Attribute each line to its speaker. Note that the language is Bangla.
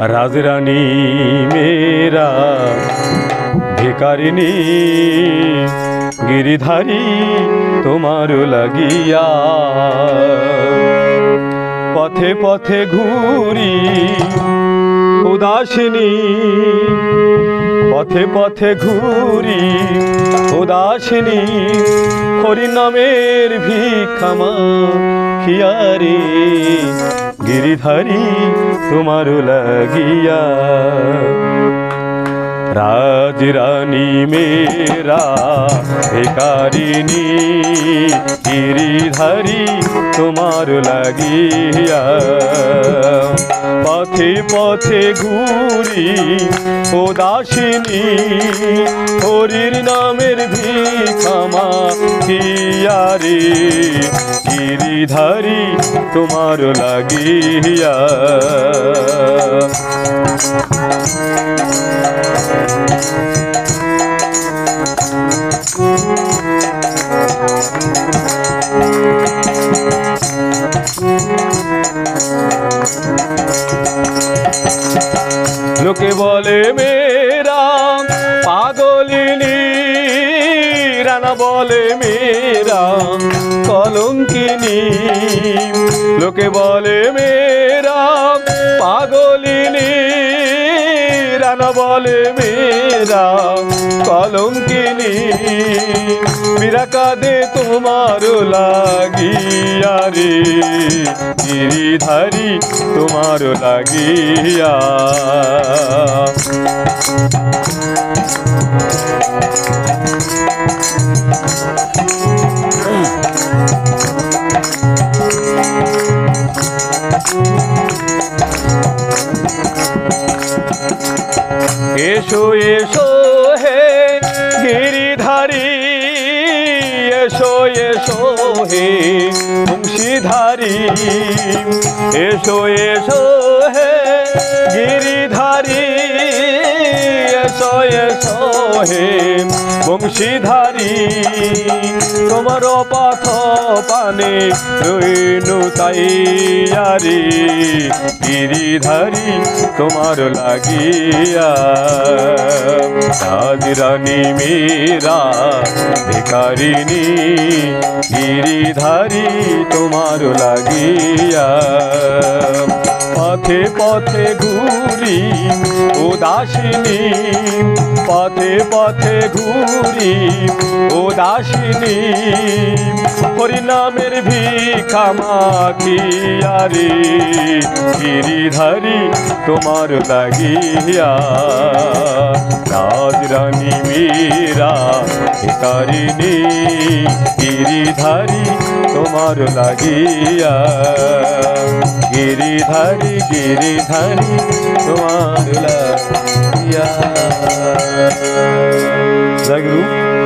Speaker 1: রাজরানী মেরা ভিকারিনী গিরিধারী তোমার লাগিয়া। পথে পথে ঘুরি উদাসিনী, পথে পথে ঘুরি উদাসিনী, হরিনামের ভিক্ষামা খিয়ারে গিরিধারী তোমার লাগিয়া রাজ রানী মেরা ভিকারিনী গিরিধারী তোমার লাগিয়া পথে পথে ঘুরি উদাসিনী হরির নামের ভিক্ষামা কিয়ারে গিরিধারি তোমার লাগিয়া লোকে বলে মেরা পাগলিনী রানা বলে মেরা কলঙ্কিনী। লোকে বলে মেরা মেরা কলঙ্কিনী মীরা কাঁদে তোমার লাগিয়া রে। গিরিধারী তোমার লাগিয়া। এসো এসো হে গিরিধারী। এসো এসো হে বংশীধারী এসো এসো হে গিরিধারী। এসো এসো হে বংশীধারী, তোমার পথ পানে রইনু তাইয়ারি। গিরিধারী, তোমার লাগিয়া রানী মেরা ভিকারিনী গিরিধারী, তোমার লাগিয়া। পথে পথে ঘুরি উদাসিনী। পথে পথে ঘুরি উদাসিনী। হরিনামের ভিখামাখিয়ারে গিরিধারী তোমার লাগিয়া। রাজরানী মীরা ভিকারিনী গিরিধারী তোমার লাগিয়া। গিরিধারী গিরিধারী তোমার লাগিয়া। জগরু গুরু।